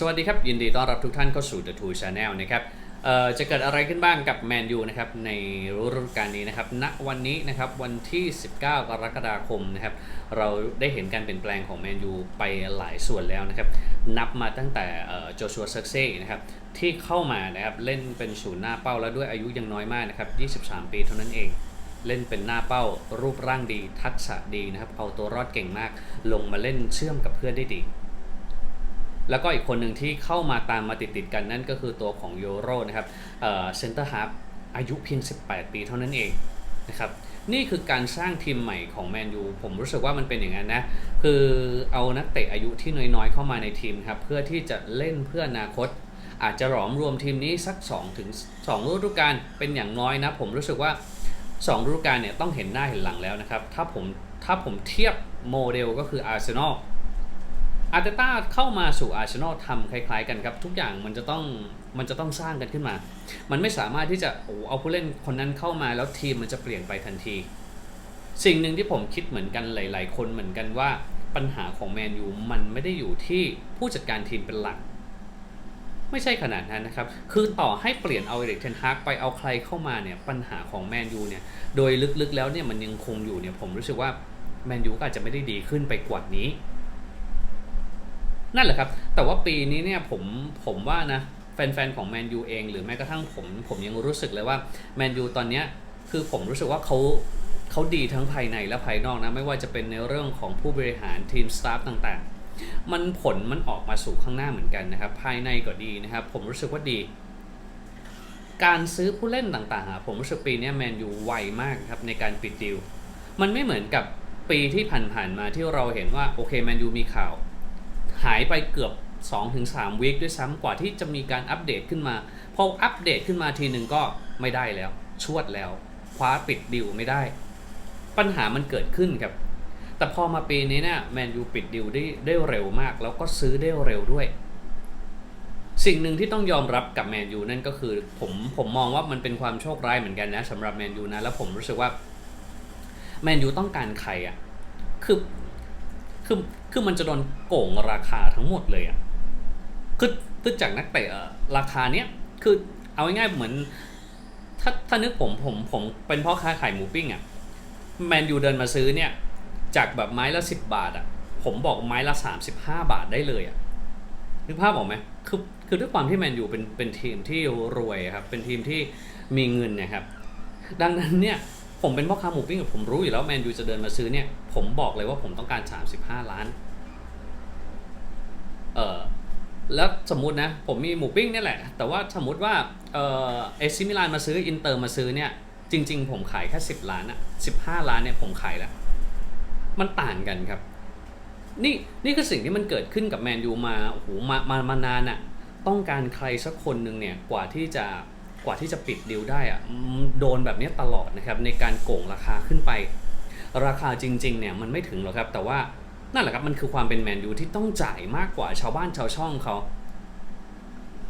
สวัสดีครับ ยินดีต้อนรับทุกท่านเข้าสู่ The Two Channel นะครับจะเกิดอะไรขึ้นบ้างกับแมนยูนะครับในฤดูกาลนี้นะครับณวันนี้นะครับวันที่ 19 กรกฎาคมนะครับเราได้เห็นการเปลี่ยนแปลงของแมนยูไปหลายส่วนแล้วนะครับนับมาตั้งแต่โจชัวเซอร์เซ่นะครับที่เข้ามานะครับเล่นเป็นศูนย์หน้าเป้าแล้วด้วยอายุยังน้อยมากนะครับ 23 ปีเท่านั้นเองเล่นเป็นหน้าเป้ารูปร่างดี ทักษะดีนะครับเอาตัวรอดเก่งมาก ลงมาเล่นเชื่อมกับเพื่อนได้ดี แล้วก็อีกคนหนึ่งที่เข้ามาตามมาติดๆกันนั่นก็คือตัวของโยโรนะครับเซนเตอร์ฮาร์ฟอายุเพียง 18 ปีเท่านั้นเองนะครับนี่คือการสร้างทีมใหม่ของแมนยูผมรู้สึกว่ามันเป็นอย่างนั้นนะ คือเอานักเตะอายุที่น้อยๆ เข้ามาในทีมครับ เพื่อที่จะเล่นเพื่ออนาคต อาจจะหลอมรวมทีมนี้สัก2ถึง2ฤดูกาลเป็นอย่างน้อยนะ ผมรู้สึกว่า2ฤดูกาลเนี่ยต้องเห็นหน้าเห็นหลังแล้วนะครับ ถ้าผมถ้าผมเทียบโมเดลก็คืออาร์เซนอล อาร์เตต้าเข้ามาสู่อาร์เซนอลทำคล้ายๆกันครับ ทุกอย่างมันจะต้องมันจะต้องสร้างกันขึ้นมา มันไม่สามารถที่จะโอ้เอาผู้เล่นคนนั้นเข้ามาแล้วทีมมันจะเปลี่ยนไปทันที สิ่งหนึ่งที่ผมคิดเหมือนกันหลาย ๆ คนเหมือนกันว่าปัญหาของแมนยูมันไม่ได้อยู่ที่ผู้จัดการทีมเป็นหลัก ไม่ใช่ขนาดนั้นนะครับ คือต่อให้เปลี่ยนเอาเอริกเทนฮากไปเอาใครเข้ามาเนี่ยปัญหาของแมนยูเนี่ยโดยลึกๆแล้วเนี่ยมันยังคงอยู่เนี่ยผมรู้สึกว่าแมนยูก็อาจจะไม่ได้ดีขึ้นไปกว่านี้ นั่นแหละครับ แต่ว่าปีนี้เนี่ยผมผมว่านะแฟนๆของแมนยูเอง หรือแม้กระทั่งผมผมยังรู้สึกเลยว่าแมนยูตอนเนี้ยคือผมรู้สึกว่าเขาเขาดีทั้งภายในและภายนอกนะ ไม่ว่าจะเป็นในเรื่องของผู้บริหารทีมสตาฟต่างๆ มันผลมันออกมาสู่ข้างหน้าเหมือนกันนะครับ ภายในก็ดีนะครับ ผมรู้สึกว่าดี การซื้อผู้เล่นต่างๆ ผมรู้สึกปีนี้แมนยูไวมากครับในการปิดดีลมันไม่เหมือนกับปีที่ผ่านๆมาที่เราเห็นว่าโอเคแมนยูมีข่าว หายไปเกือบ 2-3วีคด้วยซ้ำกว่าที่จะมีการอัปเดตขึ้นมา พออัปเดตขึ้นมาทีหนึ่งก็ไม่ได้แล้ว ชวดแล้ว คว้าปิดดิวไม่ได้ ปัญหามันเกิดขึ้นครับ แต่พอมาปีนี้เนี่ยแมนยูปิดดิวได้ได้เร็วมาก แล้วก็ซื้อได้เร็วด้วย สิ่งหนึ่งที่ต้องยอมรับกับแมนยูนั่นก็คือ ผมผมมองว่ามันเป็นความโชคร้ายเหมือนกันนะสำหรับแมนยูนะแล้วผมรู้สึกว่าแมนยูต้องการใครอะ่ะคือ คือคือมันจะโดนโก่งราคาทั้งหมดเลยอะ่ะคือคือจากนักเตะราคาเนี้ยคือเอาง่ายๆเหมือน ถ้าถ้านึกผมผมผมเป็นพ่อค้าขายหมูปิ้งอะ่ะแมนยูเดินมาซื้อเนี่ย จากแบบไม้ละสิบบาทอะ่ะผมบอกไม้ละสามสิบห้าบาทได้เลยอะ่ะนึกภาพออกไหมคือคือด้วยความที่แมนยูเป็นเป็นทีมที่รวยครับเป็นทีมที่มีเงินนะครับดังนั้นเนี่ย ผมเป็นพ่อค้าหมูปิ้งผมรู้อยู่แล้วแมนยูจะเดินมาซื้อเนี่ย ผมบอกเลยว่าผมต้องการ 35 ล้าน เออแล้วสมมุตินะ ผมมีหมูปิ้งเนี่ยแหละ แต่ว่าสมมติว่า เออเอซิมิลานมาซื้ออินเตอร์มาซื้อเนี่ย จริง ๆ ผมขายแค่ 10 ล้านอะ15 ล้านเนี่ยผมขายแล้ว มันต่างกันครับ นี่นี่คือสิ่งที่มันเกิดขึ้นกับแมนยูมาโอ้โหมามามานานอะต้องการใครสักคนหนึ่งเนี่ยกว่าที่จะ กว่าที่จะปิดดีลได้อะโดนแบบนี้ตลอดนะครับในการโก่งราคาขึ้นไป ราคาจริงๆเนี่ยมันไม่ถึงหรอกครับ แต่ว่านั่นแหละครับมันคือความเป็นแมนยูที่ต้องจ่ายมากกว่าชาวบ้านชาวช่องเขา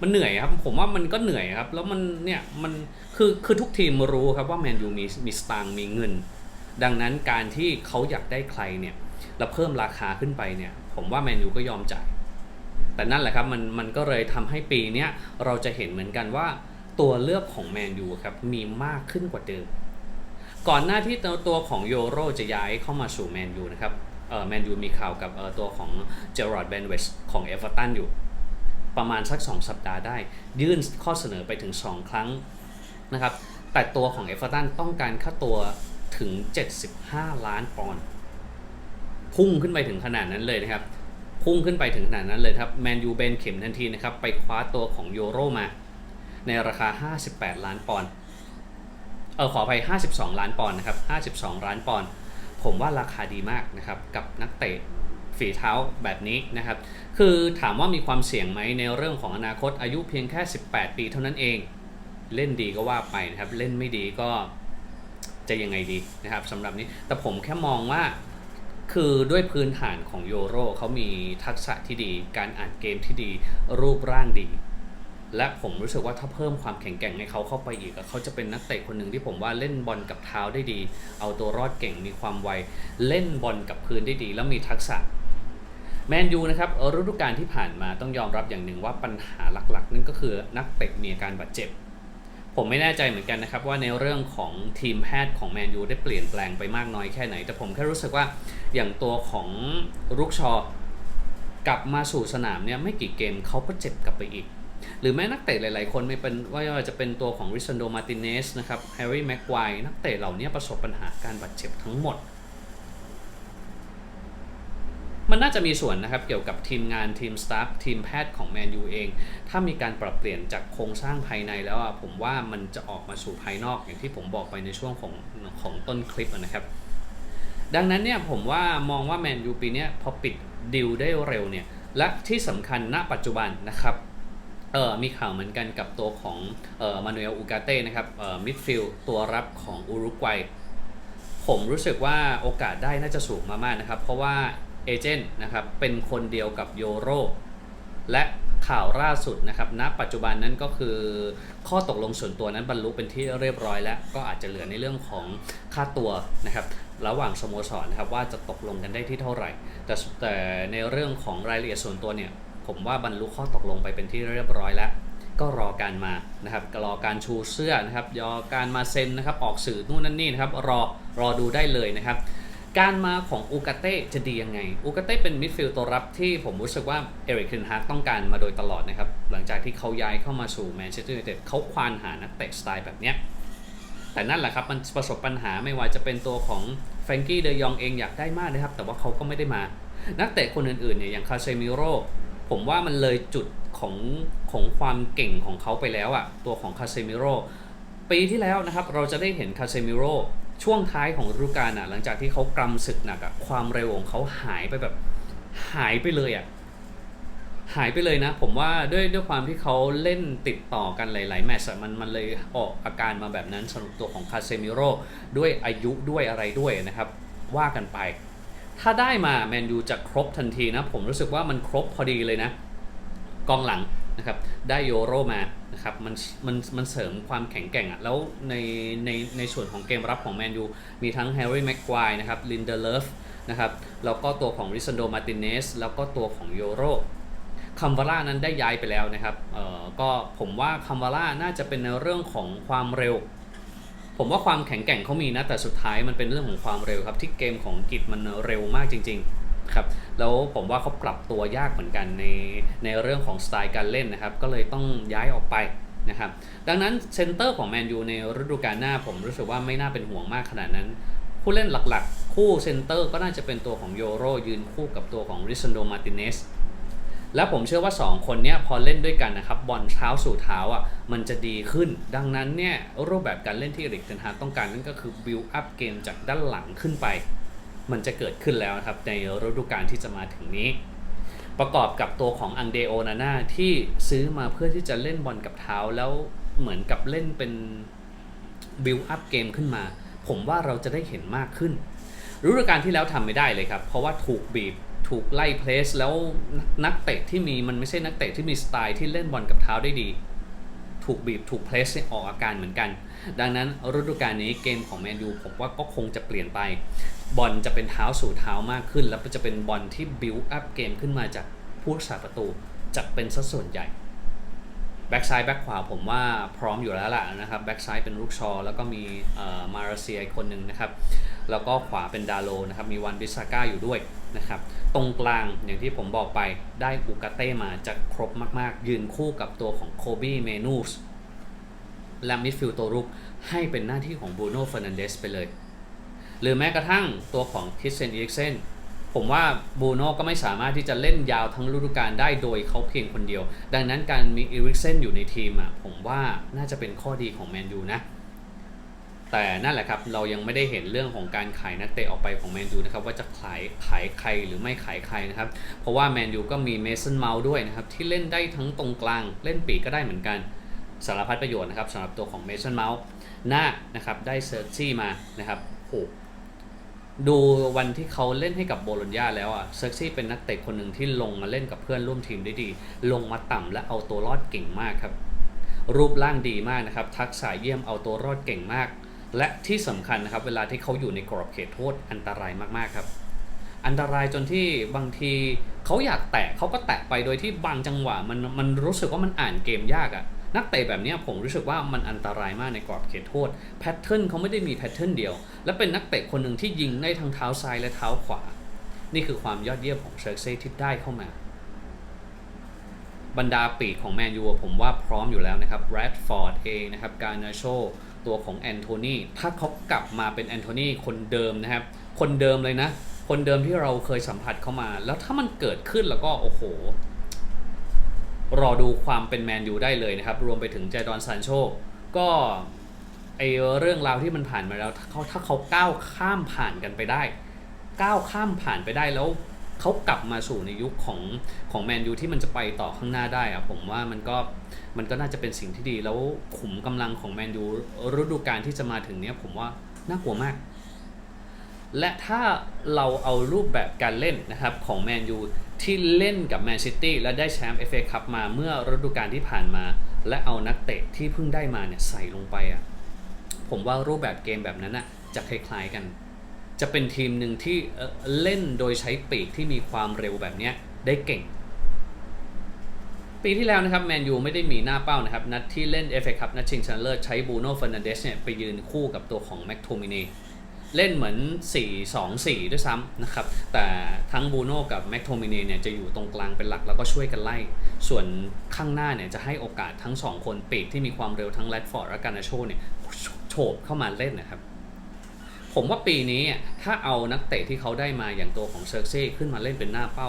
มันเหนื่อยครับ ผมว่ามันก็เหนื่อยครับ แล้วมันเนี่ยมันคือคือทุกทีมรู้ครับว่าแมนยูมีมีสตางค์มีเงิน ดังนั้นการที่เขาอยากได้ใครเนี่ยแล้วเพิ่มราคาขึ้นไปเนี่ย ผมว่าแมนยูก็ยอมจ่ายแต่นั่นแหละครับมันมันก็เลยทำให้ปีเนี้ยเราจะเห็นเหมือนกันว่า ตัวเลือกของแมนยูครับมีมากขึ้นกว่าเดิม ก่อนหน้าที่ตัวของโยโรจะย้ายเข้ามาสู่แมนยูนะครับแมนยูมีข่าวกับตัวของเจอร์รอดเบนเวสของเอเวอร์ตันอยู่ ประมาณสัก 2 สัปดาห์ได้ ยื่นข้อเสนอไปถึง 2 ครั้งนะครับแต่ตัวของเอเวอร์ตันต้องการค่าตัวถึง 75 ล้านปอนด์พุ่งขึ้นไปถึงขนาดนั้นเลยนะครับ พุ่งขึ้นไปถึงขนาดนั้นเลยครับแมนยูเบนเข็มทันทีนะครับ ไปคว้าตัวของโยโรมา ในราคา 58 ล้านปอนด์เออขอไป52 ล้านปอนด์นะครับ 52 ล้านปอนด์ผมว่าราคาดีมากนะครับกับนักเตะฝีเท้าแบบนี้นะครับ คือถามว่ามีความเสี่ยงไหมในเรื่องของอนาคตอายุเพียงแค่ 18 ปีเท่านั้นเอง เล่นดีก็ว่าไปนะครับ เล่นไม่ดีก็จะยังไงดีนะครับสำหรับนี้ แต่ผมแค่มองว่าคือด้วยพื้นฐานของโยโรเขามีทักษะที่ดี การอ่านเกมที่ดี รูปร่างดี และผมรู้สึกว่าถ้าเพิ่มความแข็งแกร่งให้เขาเข้าไปอีกเขาจะเป็นนักเตะคนหนึ่งที่ผมว่าเล่นบอลกับเท้าได้ดี เอาตัวรอดเก่งมีความไว เล่นบอลกับพื้นได้ดี แล้วมีทักษะแมนยูนะครับฤดูกาลที่ผ่านมาต้องยอมรับอย่างหนึ่งว่าปัญหาหลักๆ นั่นก็คือนักเตะมีอาการบาดเจ็บ ผมไม่แน่ใจเหมือนกันนะครับว่าในเรื่องของทีมแพทย์ของแมนยูได้เปลี่ยนแปลงไปมากน้อยแค่ไหน แต่ผมแค่รู้สึกว่าอย่างตัวของรุกชอกลับมาสู่สนามเนี่ยไม่กี่เกมเขาก็เจ็บกลับไปอีก หรือแม้นักเตะหลายๆ คนไม่เป็นว่าจะเป็นตัวของริซันโดมาติเนสนะครับแฮร์รี่แม็กไกวนักเตะเหล่านี้ประสบปัญหาการบาดเจ็บทั้งหมด มันน่าจะมีส่วนนะครับเกี่ยวกับทีมงานทีมสตาฟทีมแพทย์ของแมนยูเอง ถ้ามีการปรับเปลี่ยนจากโครงสร้างภายในแล้วอะผมว่ามันจะออกมาสู่ภายนอกอย่างที่ผมบอกไปในช่วงของของต้นคลิปนะครับดังนั้นเนี่ยผมว่ามองว่าแมนยูปีนี้พอปิดดิวได้เร็วเนี่ยและที่สำคัญณปัจจุบันนะครับ เออมีข่าวเหมือนกันกับตัวของเออมานูเอลอูกาเต้นะครับเออมิดฟิลด์ตัวรับของอุรุกวัย ผมรู้สึกว่าโอกาสได้น่าจะสูงมากๆนะครับ เพราะว่าเอเจนต์นะครับเป็นคนเดียวกับโยโรและข่าวล่าสุดนะครับณปัจจุบันนั้นก็คือข้อตกลงส่วนตัวนั้นบรรลุเป็นที่เรียบร้อยแล้ว ก็อาจจะเหลือในเรื่องของค่าตัวนะครับระหว่างสโมสรนะครับว่าจะตกลงกันได้ที่เท่าไหร่ แต่แต่ในเรื่องของรายละเอียดส่วนตัวเนี่ย ผมว่าบรรลุข้อตกลงไปเป็นที่เรียบร้อยแล้ว ก็รอการมานะครับรอการชูเสื้อนะครับรอการมาเซ็นนะครับออกสื่อนู่นนั่นนี่นะครับรอรอดูได้เลยนะครับการมาของอูกาเต้จะดียังไง อูกาเต้เป็นมิดฟิลด์ตัวรับที่ผมรู้สึกว่าเอริกเทนฮากต้องการมาโดยตลอดนะครับ หลังจากที่เขาย้ายเข้ามาสู่แมนเชสเตอร์ยูไนเต็ดเขาควานหานักเตะสไตล์แบบเนี้ย แต่นั่นแหละครับ มันประสบปัญหาไม่ว่าจะเป็นตัวของแฟรงกี้เดยองเองอยากได้มากนะครับ แต่ว่าเขาก็ไม่ได้มา นักเตะคนอื่นๆเนี่ยอย่างคาเซมิโร่ ผมว่ามันเลยจุดของของความเก่งของเขาไปแล้วอะตัวของคาเซมิโร่ปีที่แล้วนะครับเราจะได้เห็นคาเซมิโร่ช่วงท้ายของฤดูกาลอะหลังจากที่เขากำศึกหนักอะความเร็วของเขาหายไปแบบหายไปเลยอะหายไปเลยนะ ผมว่าด้วยด้วยความที่เขาเล่นติดต่อกันหลาย ๆ แมตช์มันมันเลยออกอาการมาแบบนั้นสำหรับตัวของคาเซมิโร่ด้วยอายุด้วยอะไรด้วยนะครับ ว่ากันไป ถ้าได้มาแมนยูจะครบทันทีนะ ผมรู้สึกว่ามันครบพอดีเลยนะ กองหลังนะครับได้โยโรมานะครับมันมันมันเสริมความแข็งแกร่งอะแล้วในในในส่วนของเกมรับของแมนยูมีทั้งแฮร์รี่แม็กควายนะครับลินเดเลฟนะครับแล้วก็ตัวของริซันโดมาติเนสแล้วก็ตัวของโยโรคัมวาร่านั้นได้ย้ายไปแล้วนะครับเอ่อก็ผมว่าคัมวาร่าน่าจะเป็นในเรื่องของความเร็ว ผมว่าความแข็งแกร่งเขามีนะ แต่สุดท้ายมันเป็นเรื่องของความเร็วครับ ที่เกมของกิจมันเร็วมากจริง ๆ ครับ แล้วผมว่าเขาปรับตัวยากเหมือนกันในในเรื่องของสไตล์การเล่นนะครับ ก็เลยต้องย้ายออกไปนะครับ ดังนั้นเซนเตอร์ของแมนยูในฤดูกาลหน้า ผมรู้สึกว่าไม่น่าเป็นห่วงมากขนาดนั้น ผู้เล่นหลักๆ คู่เซนเตอร์ก็น่าจะเป็นตัวของโยโรยืนคู่กับตัวของริซันโดมาติเนส แล้วผมเชื่อว่า 2 คนเนี้ยพอเล่นด้วยกันนะครับบอลเท้าสู่เท้าอะมันจะดีขึ้น ดังนั้นเนี่ยรูปแบบการเล่นที่เอริกเทนฮาต้องการนั่นก็คือ build up เกมจากด้านหลังขึ้นไป มันจะเกิดขึ้นแล้วนะครับในฤดูกาลที่จะมาถึงนี้ ประกอบกับตัวของอังเดโอนาน่าที่ซื้อมาเพื่อที่จะเล่นบอลกับเท้าแล้วเหมือนกับเล่นเป็น build up เกมขึ้นมา ผมว่าเราจะได้เห็นมากขึ้นฤดูกาลที่แล้วทำไม่ได้เลยครับ เพราะว่าถูกบีบ ถูกไล่เพลสแล้วนักเตะที่มีมันไม่ใช่นักเตะที่มีสไตล์ที่เล่นบอลกับเท้าได้ดี ถูกบีบถูกเพลสออกอาการเหมือนกัน ดังนั้นฤดูกาลนี้เกมของแมนยูผมว่าก็คงจะเปลี่ยนไป บอลจะเป็นเท้าสู่เท้ามากขึ้น แล้วจะเป็นบอลที่บิวอัพเกมขึ้นมาจากผู้รักษาประตูจะเป็นสัดส่วนใหญ่แบ็กซ้ายแบ็กขวาผมว่าพร้อมอยู่แล้วล่ะนะครับแบ็กซ้ายเป็นลูกชอ แล้วก็มีมาราเซียอีกคนหนึ่งนะครับ แล้วก็ขวาเป็นดาโลนะครับมีวันบิซาก้าอยู่ด้วยนะครับตรงกลางอย่างที่ผมบอกไปได้อูกาเต้มาจะครบมากๆ ยืนคู่กับตัวของโคบีเมนูสและมิดฟิลด์ตัวรุกให้เป็นหน้าที่ของบูโน่เฟอร์นันเดสไปเลย หรือแม้กระทั่งตัวของคริสเซนอีริกเซนผมว่าบูโน่ก็ไม่สามารถที่จะเล่นยาวทั้งฤดูกาลได้โดยเขาเพียงคนเดียว ดังนั้นการมีอีริกเซนอยู่ในทีมอะผมว่าน่าจะเป็นข้อดีของแมนยูนะ แต่นั่นแหละครับเรายังไม่ได้เห็นเรื่องของการขายนักเตะออกไปของแมนยูนะครับว่าจะขายขายใครหรือไม่ขายใครนะครับเพราะว่าแมนยูก็มีเมสันเมาด้วยนะครับที่เล่นได้ทั้งตรงกลาง เล่นปีกก็ได้เหมือนกันสารพัดประโยชน์นะครับสำหรับตัวของเมสันเมาส์หน้านะครับได้เซอร์ซี่มานะครับโหดูวันที่เขาเล่นให้กับโบโลญญาแล้วอะเซอร์ซี่เป็นนักเตะคนหนึ่งที่ลงมาเล่นกับเพื่อนร่วมทีมได้ดี ลงมาต่ำและเอาตัวรอดเก่งมากครับรูปร่างดีมากนะครับทักษะเยี่ยมเอาตัวรอดเก่งมาก และที่สำคัญนะครับ เวลาที่เขาอยู่ในกรอบเขตโทษอันตรายมากๆครับ อันตรายจนที่บางทีเขาอยากแตะเขาก็แตะไปโดยที่บางจังหวะมันมันรู้สึกว่ามันอ่านเกมยากอะนักเตะแบบเนี้ยผมรู้สึกว่ามันอันตรายมากในกรอบเขตโทษแพทเทิร์นเขาไม่ได้มีแพทเทิร์นเดียว และเป็นนักเตะคนหนึ่งที่ยิงได้ทั้งเท้าซ้ายและเท้าขวา นี่คือความยอดเยี่ยมของเชอร์เซ่ที่ได้เข้ามาบรรดาปีกของแมนยูผมว่าพร้อมอยู่แล้วนะครับแรดฟอร์ดเองนะครับ การนาโช ตัวของแอนโทนีถ้าเขากลับมาเป็นแอนโทนีคนเดิมนะครับ คนเดิมเลยนะ คนเดิมที่เราเคยสัมผัสเข้ามา แล้วถ้ามันเกิดขึ้นแล้วก็โอ้โห รอดูความเป็นแมนยูได้เลยนะครับ รวมไปถึงเจดอนซานโชก็ไอเรื่องราวที่มันผ่านมาแล้วถ้าเขาถ้าเขาก้าวข้ามผ่านกันไปได้ ก้าวข้ามผ่านไปได้แล้ว เขากลับมาสู่ในยุคของของแมนยูที่มันจะไปต่อข้างหน้าได้อะผมว่ามันก็มันก็น่าจะเป็นสิ่งที่ดีแล้วขุมกำลังของแมนยูฤดูกาลที่จะมาถึงเนี้ยผมว่าน่ากลัวมาก และถ้าเราเอารูปแบบการเล่นนะครับของแมนยูที่เล่นกับแมนซิตี้และได้แชมป์เอฟเอคัพมาเมื่อฤดูกาลที่ผ่านมา และเอานักเตะที่เพิ่งได้มาเนี่ยใส่ลงไปอะผมว่ารูปแบบเกมแบบนั้นน่ะจะคล้ายๆกัน จะเป็นทีมหนึ่งที่เล่นโดยใช้ปีกที่มีความเร็วแบบนี้ได้เก่ง ปีที่แล้วนะครับแมนยูไม่ได้มีหน้าเป้านะครับ นัดที่เล่น FA คัพนัดชิงชนะเลิศใช้บูโน่เฟอร์นันเดสเนี่ยไปยืนคู่กับตัวของแม็กโทมินีเล่นเหมือน 4-2-4 ด้วยซ้ำนะครับ แต่ทั้งบูโน่กับแม็กโทมินีเนี่ยจะอยู่ตรงกลางเป็นหลักแล้วก็ช่วยกันไล่ ส่วนข้างหน้าเนี่ยจะให้โอกาสทั้ง 2 คนปีกที่มีความเร็วทั้งแรดฟอร์ดและการนาโชเนี่ยโฉบเข้ามาเล่นนะครับ ผมว่าปีนี้ถ้าเอานักเตะที่เขาได้มาอย่างตัวของเซิร์กซี่ขึ้นมาเล่นเป็นหน้าเป้า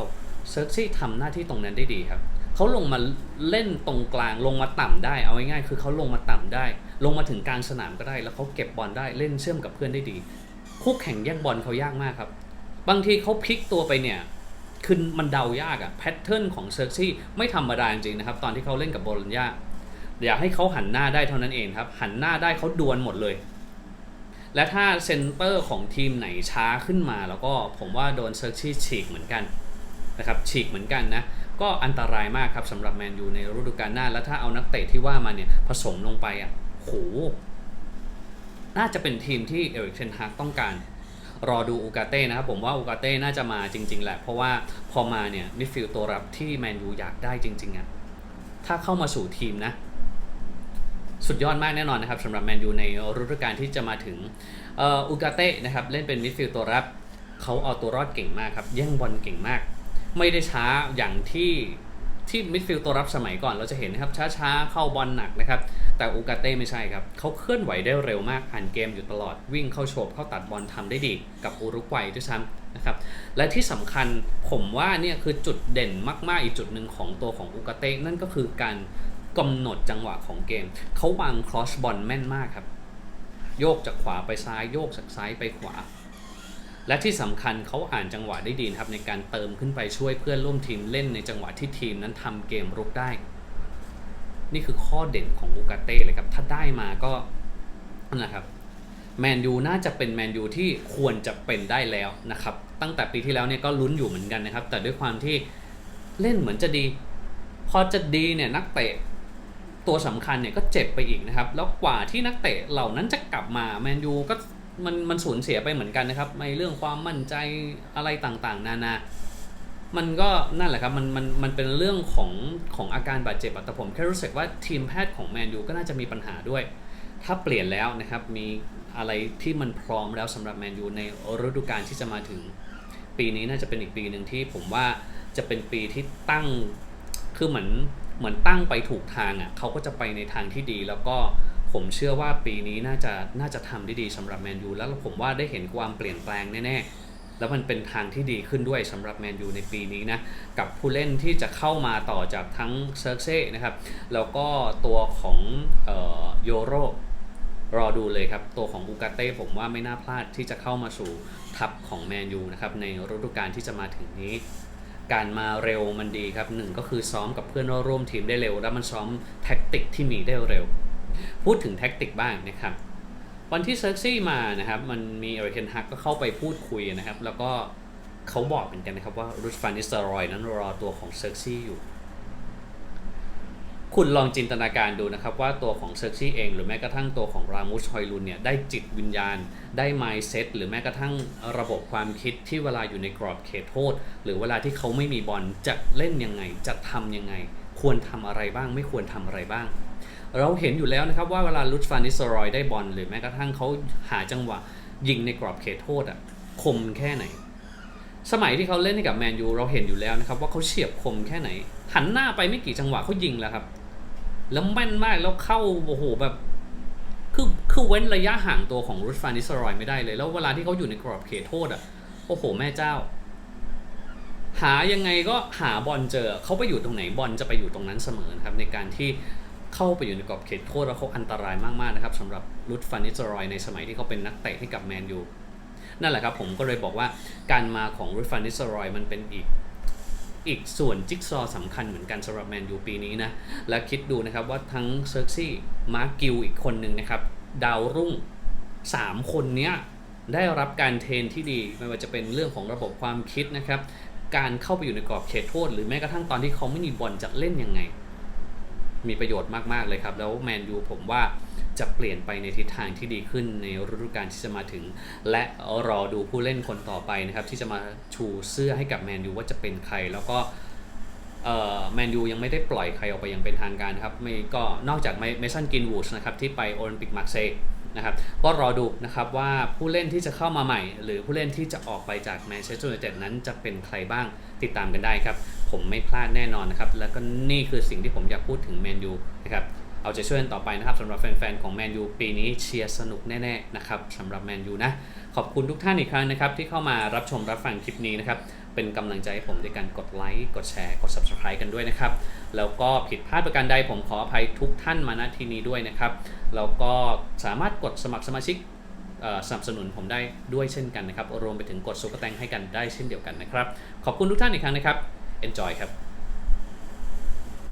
เซิร์กซี่ทำหน้าที่ตรงนั้นได้ดีครับเขาลงมาเล่นตรงกลางลงมาต่ำได้เอาง่ายๆคือเขาลงมาต่ำได้ ลงมาถึงกลางสนามก็ได้ แล้วเขาเก็บบอลได้เล่นเชื่อมกับเพื่อนได้ดี คู่แข่งแย่งบอลเขายากมากครับ บางทีเขาพลิกตัวไปเนี่ยคือมันเดายากอะแพทเทิร์นของเซิร์กซี่ไม่ธรรมดาจริงๆนะครับ ตอนที่เขาเล่นกับโบโลญญาอยากให้เขาหันหน้าได้เท่านั้นเองครับ หันหน้าได้เขาดวลหมดเลย และถ้าเซนเตอร์ของทีมไหนช้าขึ้นมา แล้วก็ผมว่าโดนเซิร์กซี่ฉีกเหมือนกันนะครับฉีกเหมือนกันนะก็อันตรายมากครับสำหรับแมนยูในฤดูกาลหน้า แล้วถ้าเอานักเตะที่ว่ามาเนี่ยผสมลงไปอะโหน่าจะเป็นทีมที่เอริกเทนฮากต้องการ รอดูอูกาเต้นะครับ ผมว่าอูกาเต้น่าจะมาจริง ๆ แหละ เพราะว่าพอมาเนี่ยมิดฟิลด์ตัวรับที่แมนยูอยากได้จริงๆอะถ้าเข้ามาสู่ทีมนะ สุดยอดมากแน่นอนนะครับสำหรับแมนยูในฤดูกาลที่จะมาถึงอูกาเต้นะครับเล่นเป็นมิดฟิลด์ตัวรับเขาเอาตัวรอดเก่งมากครับแย่งบอลเก่งมาก ไม่ได้ช้าอย่างที่ที่มิดฟิลด์ตัวรับสมัยก่อนเราจะเห็นนะครับช้าๆเข้าบอลหนักนะครับ แต่อูกาเต้ไม่ใช่ครับเขาเคลื่อนไหวได้เร็วมากอ่านเกมอยู่ตลอดวิ่งเข้าโฉบเข้าตัดบอลทำได้ดี กับอุรุกวัยด้วยซ้ำนะครับและที่สำคัญผมว่าเนี่ยคือจุดเด่นมากๆอีกจุดหนึ่งของตัวของอูกาเต้นั่นก็คือการ กำหนดจังหวะของเกม เขาวางครอสบอลแม่นมากครับ โยกจากขวาไปซ้ายโยกจากซ้ายไปขวา และที่สำคัญเขาอ่านจังหวะได้ดีครับในการเติมขึ้นไปช่วยเพื่อนร่วมทีมเล่นในจังหวะที่ทีมนั้นทำเกมรุกได้ นี่คือข้อเด่นของอูกาเต้เลยครับ ถ้าได้มาก็นั่นแหละครับแมนยูน่าจะเป็นแมนยูที่ควรจะเป็นได้แล้วนะครับ ตั้งแต่ปีที่แล้วเนี่ยก็ลุ้นอยู่เหมือนกันนะครับ แต่ด้วยความที่เล่นเหมือนจะดี พอจะดีเนี่ยนักเตะ ตัวสำคัญเนี่ยก็เจ็บไปอีกนะครับ แล้วกว่าที่นักเตะเหล่านั้นจะกลับมาแมนยูก็มันมันสูญเสียไปเหมือนกันนะครับในเรื่องความมั่นใจอะไรต่างๆ นานา มันก็นั่นแหละครับมันมันมันเป็นเรื่องของของอาการบาดเจ็บแต่ผมแค่รู้สึกว่าทีมแพทย์ของแมนยูก็น่าจะมีปัญหาด้วย ถ้าเปลี่ยนแล้วนะครับมีอะไรที่มันพร้อมแล้วสำหรับแมนยูในฤดูกาลที่จะมาถึง ปีนี้น่าจะเป็นอีกปีหนึ่งที่ผมว่าจะเป็นปีที่ตั้งคือเหมือน เหมือนตั้งไปถูกทางอะ่ะเขาก็จะไปในทางที่ดี แล้วก็ผมเชื่อว่าปีนี้น่าจะน่าจะทำได้ดีสำหรับแมนยูแล้วผมว่าได้เห็นความเปลี่ยนแปลงแน่ๆ แล้วมันเป็นทางที่ดีขึ้นด้วยสำหรับแมนยูในปีนี้นะ กับผู้เล่นที่จะเข้ามาต่อจากทั้งเซิร์กเซ่นะครับ แล้วก็ตัวของโยโรรอดูเลยครับ ตัวของอูกาเต้ผมว่าไม่น่าพลาดที่จะเข้ามาสู่ทัพของแมนยูนะครับในฤดูกาลที่จะมาถึงนี้ การมาเร็วมันดีครับหนึ่งก็คือซ้อมกับเพื่อนร่วมทีมได้เร็ว แล้วมันซ้อมแท็กติกที่มีได้เร็ว พูดถึงแท็กติกบ้างนะครับวันที่เซิร์กซี่มานะครับมันมีเอริเคนฮักก็เข้าไปพูดคุยนะครับ แล้วก็เขาบอกเหมือนกันนะครับว่ารูสฟานิสเตอรอยนั้นรอตัวของเซิร์กซี่อยู่ คุณลองจินตนาการดูนะครับว่าตัวของเซอร์ซี่เอง หรือแม้กระทั่งตัวของรามุชฮอยลุนเนี่ยได้จิตวิญญาณ ได้ mindset หรือแม้กระทั่งระบบความคิดที่เวลาอยู่ในกรอบเขตโทษ หรือเวลาที่เขาไม่มีบอลจะเล่นยังไง จะทำยังไง ควรทำอะไรบ้าง ไม่ควรทำอะไรบ้าง เราเห็นอยู่แล้วนะครับว่าเวลาลุตฟานิสรอยได้บอลหรือแม้กระทั่งเขาหาจังหวะยิงในกรอบเขตโทษอะคมแค่ไหน สมัยที่เขาเล่นให้กับแมนยูเราเห็นอยู่แล้วนะครับว่าเขาเฉียบคมแค่ไหน หันหน้าไปไม่กี่จังหวะเขายิงแล้วครับ แล้วแม่นมากแล้วเข้าโอ้โหแบบคือคือเว้นระยะห่างตัวของรุสฟานิสรอยไม่ได้เลย แล้วเวลาที่เขาอยู่ในกรอบเขตโทษอะโอ้โห แม่เจ้า หายังไงก็หาบอลเจอเขาไปอยู่ตรงไหนบอลจะไปอยู่ตรงนั้นเสมอนะครับ ในการที่เข้าไปอยู่ในกรอบเขตโทษแล้วเขาอันตรายมากๆนะครับสำหรับรุสฟานิสรอยในสมัยที่เขาเป็นนักเตะให้กับแมนยูนั่นแหละครับผมก็เลยบอกว่าการมาของรุสฟานิสรอยมันเป็นอีก อีกส่วนจิ๊กซอว์สำคัญเหมือนกันสำหรับแมนยูปีนี้นะ และคิดดูนะครับว่าทั้งเซอร์ซี่มาร์กิลอีกคนหนึ่งนะครับ ดาวรุ่ง 3 คนเนี้ยได้รับการเทรนที่ดี ไม่ว่าจะเป็นเรื่องของระบบความคิดนะครับ การเข้าไปอยู่ในกรอบเขตโทษ หรือแม้กระทั่งตอนที่เขาไม่มีบอลจะเล่นยังไง มีประโยชน์มาก ๆ เลยครับ แล้วแมนยูผมว่าจะเปลี่ยนไปในทิศทางที่ดีขึ้นในฤดูกาลที่จะมาถึง และรอดูผู้เล่นคนต่อไปนะครับ ที่จะมาชูเสื้อให้กับแมนยูว่าจะเป็นใคร แล้วก็แมนยูยังไม่ได้ปล่อยใครออกไปอย่างเป็นทางการครับไม่ก็นอกจากเมสันกินวูดนะครับที่ไปโอลิมปิกมาร์เซย์นะครับก็รอดูนะครับว่าผู้เล่นที่จะเข้ามาใหม่ หรือผู้เล่นที่จะออกไปจากแมนเชสเตอร์ยูไนเต็ดนั้นจะเป็นใครบ้างติดตามกันได้ครับ ผมไม่พลาดแน่นอนนะครับ แล้วก็นี่คือสิ่งที่ผมอยากพูดถึงแมนยูนะครับ เอาใจช่วยกันต่อไปนะครับสำหรับแฟนๆ ของแมนยูปีนี้เชียร์สนุกแน่ๆนะครับสำหรับแมนยูนะ ขอบคุณทุกท่านอีกครั้งนะครับ ที่เข้ามารับชมรับฟังคลิปนี้นะครับ เป็นกำลังใจให้ผมด้วยการกดไลค์กดแชร์กด subscribe กันด้วยนะครับ แล้วก็ผิดพลาดประการใดผมขออภัยทุกท่านมาณที่นี้ด้วยนะครับแล้วก็สามารถกดสมัครสมาชิกสนับสนุนผมได้ด้วยเช่นกันนะครับ รวมไปถึงกดซุปเปอร์แตงให้กันได้เช่นเดียวกันนะครับ ขอบคุณทุกท่านอีกครั้งนะครับ enjoy ครับ